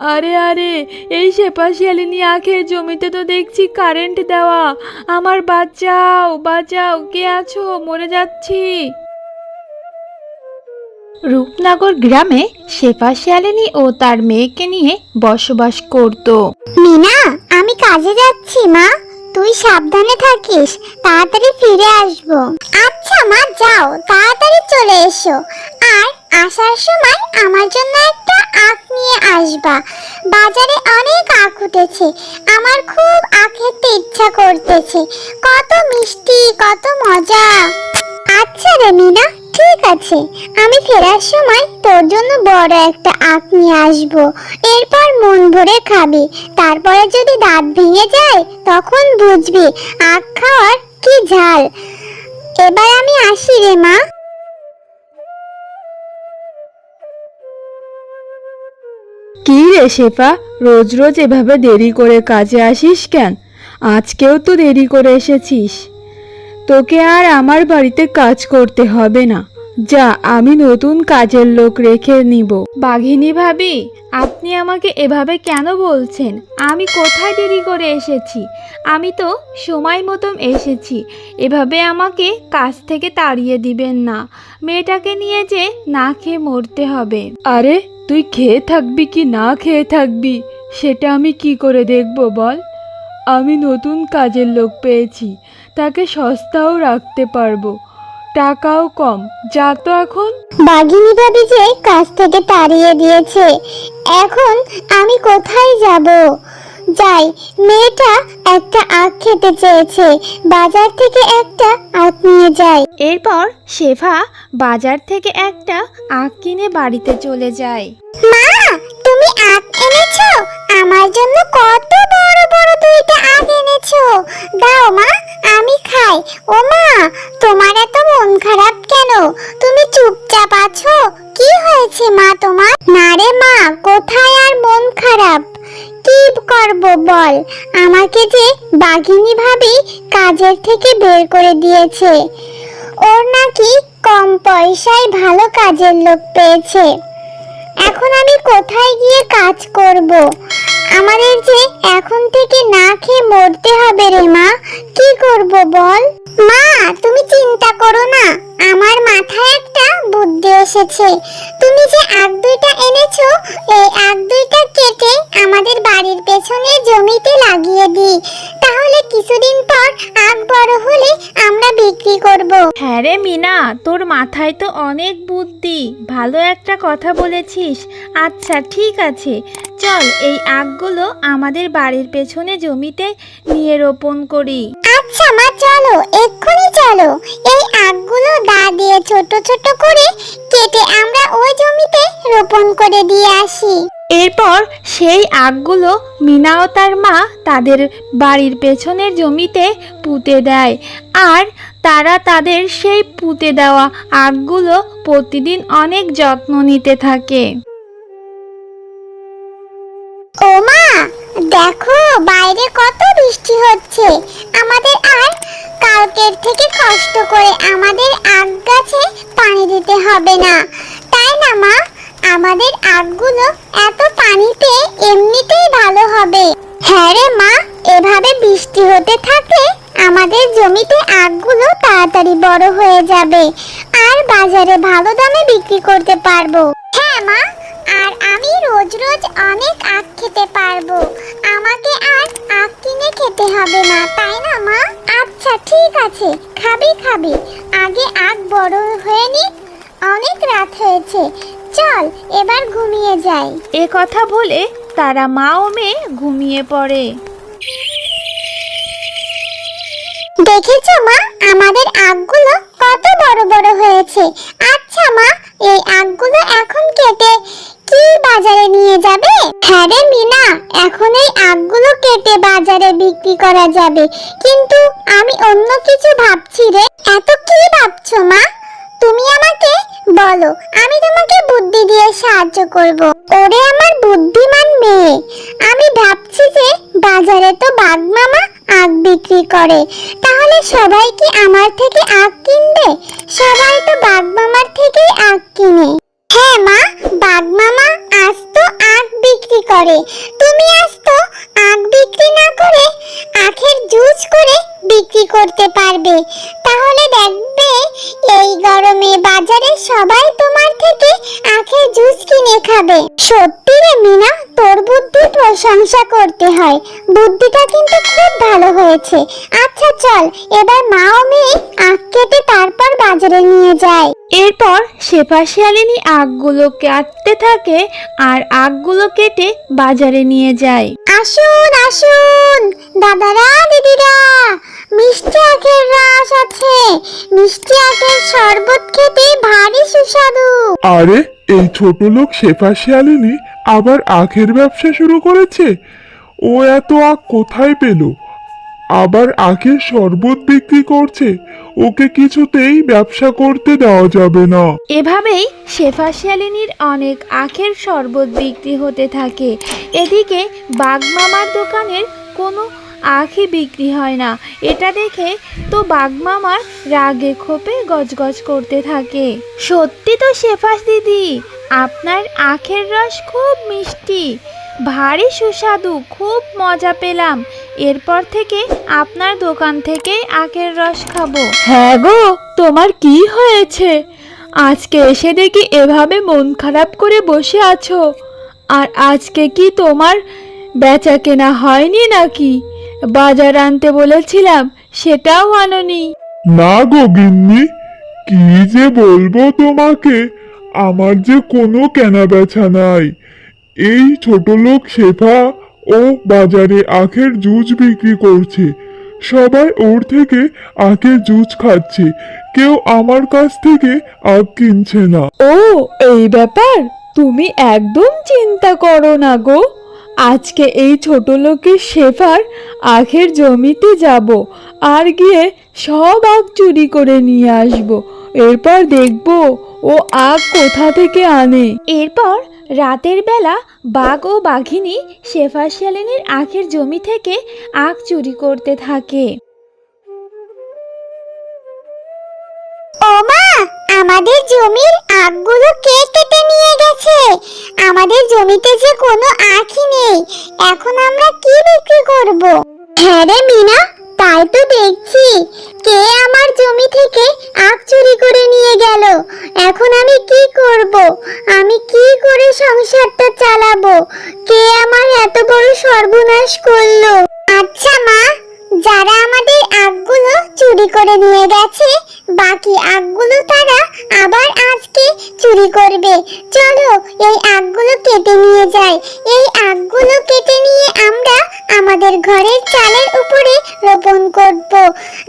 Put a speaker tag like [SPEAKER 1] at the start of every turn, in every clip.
[SPEAKER 1] আরে আরে এই সেপাশিয়ালিনী আখের জমিতে তো দেখছি কারেন্ট দেওয়া। আমার বাঁচাও বাঁচাও কে আছো? মরে যাচ্ছি। রূপনগর গ্রামে শেফা শিয়ালিনী ও তার মেয়েকে নিয়ে বসবাস করত।
[SPEAKER 2] মিনা আমি কাজে যাচ্ছি মা। তুই সাবধানে থাকিস তাড়াতাড়ি ফিরে আসব। আচ্ছা মা যাও তাড়াতাড়ি চলে এসো। আর আসার সময় আমার জন্য একটা আখ নিয়ে আসবা। বাজারে অনেক আখ উঠেছে। আমার খুব আখ খেতে ইচ্ছা করতেছে। কত মিষ্টি, কত মজা। আচ্ছা রে মিনা, ঠিক আছে। আমি ফেরার সময় তোর জন্য বড় একটা আখ নিয়ে আসব। এরপর মন ভরে খাবি। তারপরে যদি দাঁত ভেঙে যায়, তখন বুঝবি আখ খাওয়ার কি ঝাল। এবার আমি আসি রে মা।
[SPEAKER 1] কি রে শেফা, রোজ রোজ এভাবে দেরি করে কাজে আসিস কেন? আজকেও তো দেরি করে এসেছিস। তোকে আর আমার বাড়িতে কাজ করতে হবে না। যা আমি নতুন কাজের লোক রেখে নিব। বাঘিনী ভাবি আপনি আমাকে এভাবে কেন বলছেন? আমি কোথায় দেরি করে এসেছি? আমি তো সময় মতন এসেছি। এভাবে আমাকে কাজ থেকে তাড়িয়ে দিবেন না। মেয়েটাকে নিয়ে যে না খেয়ে মরতে হবে। আরে তুই খেয়ে থাকবি কি না খেয়ে থাকবি? সেটা আমি কি করে দেখব বল? আমি নতুন কাজের লোক পেয়েছি। তাকে সস্তাও রাখতে পারব। টাকাও কম যা তো এখন।
[SPEAKER 2] বাঘিনী ভাবি যে কাজ থেকে তাড়িয়ে দিয়েছে এখন আমি কোথায় যাব? যাই মেয়েটা একটা আখ খেতে চেয়েছে বাজার থেকে একটা আখ নিয়ে যায়
[SPEAKER 1] এরপর শেফা বাজার থেকে একটা আখ কিনে বাড়িতে চলে যায়।
[SPEAKER 2] মা! আমার জন্য কত বড় বড় দুইটা আখ এনেছো। দাও মা, আমি খাই। ও মা, তোমার এত মন খারাপ কেন? তুমি চুপচাপ আছো? কি হয়েছে মা তোমার? না রে মা, কোথায় আর মন খারাপ? কি করব বল? আমাকে যে বাঘিনী ভাবি কাজের থেকে বের করে দিয়েছে। ওর নাকি কম পয়সায় ভালো কাজের লোক পেয়েছে। এখন আমি কোথায় গিয়ে কাজ করব? আমাদের যে এখন থেকে না খেয়ে মরতে হবে রে মা, কি করব বল? মা, তুমি চিন্তা করো না, আমার মাথায় একটা বুদ্ধি এসেছে। তুমি যে আগ দুইটা এনেছো, এই আগ দুইটা কেটে আমাদের বাড়ির পেছনে জমিতে লাগিয়ে দিই। তাহলে কিছুদিন পর আগ বড় হলে আমরা বিক্রি করব?
[SPEAKER 1] হ্যাঁ রে মিনা তোর মাথায় তো অনেক বুদ্ধি। ভালো একটা কথা বলেছিস। আচ্ছা ঠিক আছে। চল এই আখগুলো আমাদের বাড়ির পেছনে জমিতে নিয়ে রোপণ করি।
[SPEAKER 2] আচ্ছা মা চলো এক্ষুনি চলো। এই আখগুলো দা দিয়ে ছোট ছোট করে কেটে আমরা ওই জমিতে রোপণ করে দিয়ে আসি।
[SPEAKER 1] এরপর সেই আখগুলো মিনা ও তার মা তাদের বাড়ির পেছনের জমিতে পুঁতে দেয়। আর তারা তাদের সেই পুঁতে দেওয়া আখগুলো প্রতিদিন অনেক যত্ন নিতে থাকে।
[SPEAKER 2] ও মা দেখো, বাইরে কত বৃষ্টি হচ্ছে। আমাদের আর কালকের থেকে কষ্ট করে আমাদের আখ গাছে পানি দিতে হবে না। তাই না, মা? আমাদের আখগুলো এত পানিতে এমনিতেই ভালো হবে। হ্যাঁ রে মা, এভাবে বৃষ্টি হতে থাকলে আমাদের জমিতে আখগুলো তাড়াতাড়ি বড় হয়ে যাবে। আর বাজারে ভালো দামে বিক্রি করতে পারব। হ্যাঁ মা। আর আমি রোজ রোজ অনেক আখ খেতে পারব। আমাকে আর আখ কিনে খেতে হবে না, তাই না, মা? আচ্ছা ঠিক আছে। খাবি খাবি। আগে আখ বড় হয়ে নি অনেক রাত হয়েছে। চল, এবার ঘুমিয়ে যাই।
[SPEAKER 1] এ কথা বলে তারা মা ও মেয়ে ঘুমিয়ে পড়ে।
[SPEAKER 2] দেখেছ মা? আমাদের আখগুলো কত বড় বড় হয়েছে। আচ্ছা মা, এই আখগুলো এখন কেটে কি বাজারে নিয়ে যাবে? হ্যাঁ রে মিনা, এখন এই আখগুলো কেটে বাজারে বিক্রি করা যাবে। কিন্তু আমি অন্য কিছু ভাবছি রে। এত কি ভাবছ মা? তুমি আমাকে বলো, আমি তোমাকে বুদ্ধি দিয়ে সাহায্য করব। ওরে আমার বুদ্ধিমান মেয়ে, আমি ভাবছি যে বাজারে তো বাঘ মামা আখ বিক্রি করে। তাহলে সবাই কি আমার থেকে আখ কিনবে? সবাই তো বাঘ মামার থেকেই আখ কিনে। হ্যাঁ মা, বাঘ মামা আজ তো আখ বিক্রি করে। তুমি আজ তো আখ বিক্রি না করে আখের জুস করে বিক্রি করতে পারবে। তাহলে দেখবে এই গরমে বাজারে সবাই তোমার থেকে আখের জুস কিনে খাবে। সত্যি রে মিনা, তোর বুদ্ধির প্রশংসা করতে হয়। বুদ্ধিটা কিন্তু খুব ভালো হয়েছে। আচ্ছা চল এবার মা ও মেয়ে আখ কেটে তারপর বাজারে নিয়ে যায়।
[SPEAKER 1] এরপর শেফা শিয়ালিনী আখগুলো কাটতে থাকে আর আখগুলো কেটে বাজারে নিয়ে যায়।
[SPEAKER 2] আসুন আসুন দাদারা দিদিরা মিষ্টি আখের রস আছে। মিষ্টি আখের শরবত খেতে ভারী সুস্বাদু।
[SPEAKER 3] আরে এই ছোট লোক শেফা শিয়ালিনী আবার আখের ব্যবসা শুরু করেছে? ও এত আখ কোথায় পেল? আবার আখের শরবত বিক্রি করছে, ওকে কিছুতেই ব্যবসা করতে দেওয়া যাবে না।
[SPEAKER 1] এভাবেই শেফা শিয়ালিনীর অনেক আখের শরবত বিক্রি হতে থাকে। এদিকে বাগমামার দোকানের কোনো আখই বিক্রি হয় না। এটা দেখে তো বাগমামার রাগে ক্ষোভে গজগজ করতে থাকে। সত্যি তো শেফাস দিদি, আপনার আখের রস খুব মিষ্টি। ভারী সুস্বাদু খুব মজা পেলাম। এরপর থেকে আপনার দোকান থেকেই আখের রস খাব। হ্যাঁ গো তোমার কি হয়েছে? আজকে এসে দেখি এভাবে মন খারাপ করে বসে আছো। আর আজকে কি তোমার বেচা কেনা হয়নি নাকি? বাজার আনতে বলেছিলাম সেটাও আনোনি।
[SPEAKER 3] না গো গিন্নি কি যে বলব তোমাকে আমার যে কোনো কেনা বেচা নাই। এই ছোট লোক শেফা ও বাজারে আখের জুস বিক্রি করছে। সবাই ওর থেকে আখের জুস খাচ্ছে। কেউ আমার কাছ থেকে আখ কিনছে না।
[SPEAKER 1] ও এই ব্যাপার? তুমি একদম চিন্তা করো না গো। আজকে এই ছোট লোকের শেফার আখের জমিতে যাব আর গিয়ে সব আখ চুরি করে নিয়ে আসব। এরপর দেখব ও আখ কোথা থেকে আনে। এরপর রাতের বেলা বাঘ ও বাঘিনী শেফা শিয়ালিনীর আখের জমি থেকে আখ চুরি করতে থাকে।
[SPEAKER 2] ও মা আমাদের জমির আখগুলো কে কেটে নিয়ে গেছে? আমাদের জমিতে যে কোনো আখই নেই। এখন আমরা কি বিক্রি করব? হ্যাঁ রে মিনা তাই তো দেখছি কে আমার জমি থেকে আখ চুরি করে নিয়ে গেল এখন আমি কি করব আমি কি করে সংসারটা চালাবো কে আমার এত বড় সর্বনাশ করল আচ্ছা মা যারা আমাদের আখগুলো চুরি করে নিয়ে গেছে বাকি আখগুলো তারা আবার আজকে চুরি করবে। চলো, এই আখগুলো কেটে নিয়ে যাই। এই আখগুলো কেটে নিয়ে আমরা আমাদের ঘরের চালের উপরে রোপণ করব।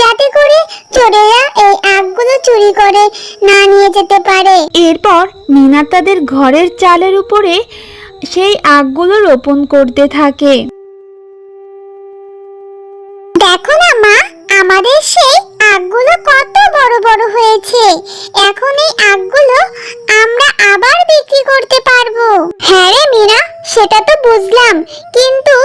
[SPEAKER 2] যাতে করে চোরেরা এই আখগুলো চুরি করে না নিয়ে যেতে পারে।
[SPEAKER 1] এরপর মিনা তাদের ঘরের চালের উপরে সেই আখগুলো রোপণ করতে থাকে।
[SPEAKER 2] আখগুলো আমরা আবার বিক্রি করতে পারব। হ্যাঁ রে মীরা, সেটা তো বুঝলাম। কিন্তু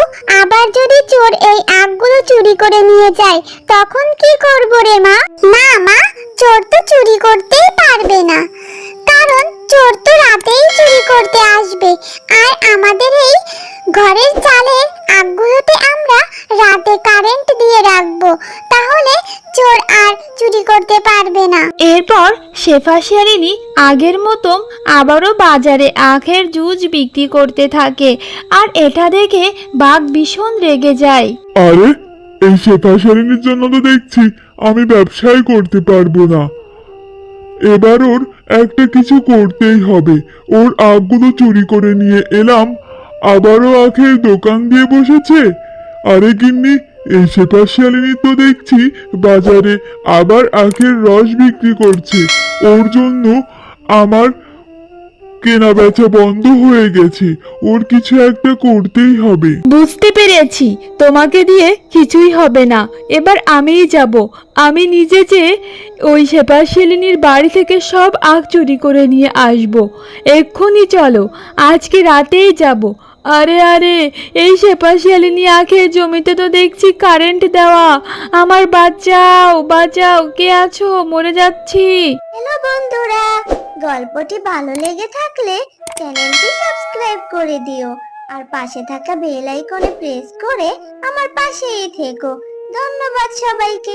[SPEAKER 2] আবার যদি চোর এই আখগুলো চুরি করে নিয়ে যায়, তখন কি করব রে মা? না মা, চোর তো চুরি করতেই পারবে না। কারণ চোর তো রাতেই চুরি করতে আসবে। আর আমাদের এই ঘরের চালের আখগুলোতে আমরা রাতে কারেন্ট দিয়ে রাখব। তাহলে চোর আর চুরি করতে পারবে না।
[SPEAKER 1] এরপর শেফা শিয়ালিনী আগের মতো আবারও বাজারে আখের জুস বিক্রি করতে থাকে আর এটা দেখে বাঘ ভীষণ রেগে যায়।
[SPEAKER 3] আরে এই শেফা শালিনীর জন্য তো দেখছি আমি ব্যবসায় করতে পারব না। এবার ওর একটা কিছু করতেই হবে। ওর আখগুলো চুরি করে নিয়ে এলাম। আবারও আখের দোকান দিয়ে বসেছে। আরে গিন্নি এই শেফা শালিনী তো দেখছি, বাজারে আবার আখের রস বিক্রি করছে। ওর জন্য আমার কেনা বেচা বন্ধ হয়ে গেছে। ওর কিছু একটা করতেই হবে।
[SPEAKER 1] বুঝতে পেরেছি। তোমাকে দিয়ে কিছুই হবে না। এবার আমিই যাব। আমি নিজে যে ওই শেফা শিলিনীর বাড়ি থেকে সব আখ চুরি করে নিয়ে আসব। এক্ষুনি চলো। আজকে রাতেই যাব। আরে আরে, এই শেফা শিয়ালিনী আখের জমিতে তো দেখছি কারেন্ট দেওয়া। আমার বাঁচাও বাঁচাও, কে আছো? মরে যাচ্ছি।
[SPEAKER 2] হ্যালো বন্ধুরা, গল্পটি ভালো লেগে থাকলে চ্যানেলটি সাবস্ক্রাইব করে দিও
[SPEAKER 4] আর পাশে থাকা বেল আইকনে প্রেস করে আমার পাশেই থেকো। ধন্যবাদ সবাইকে।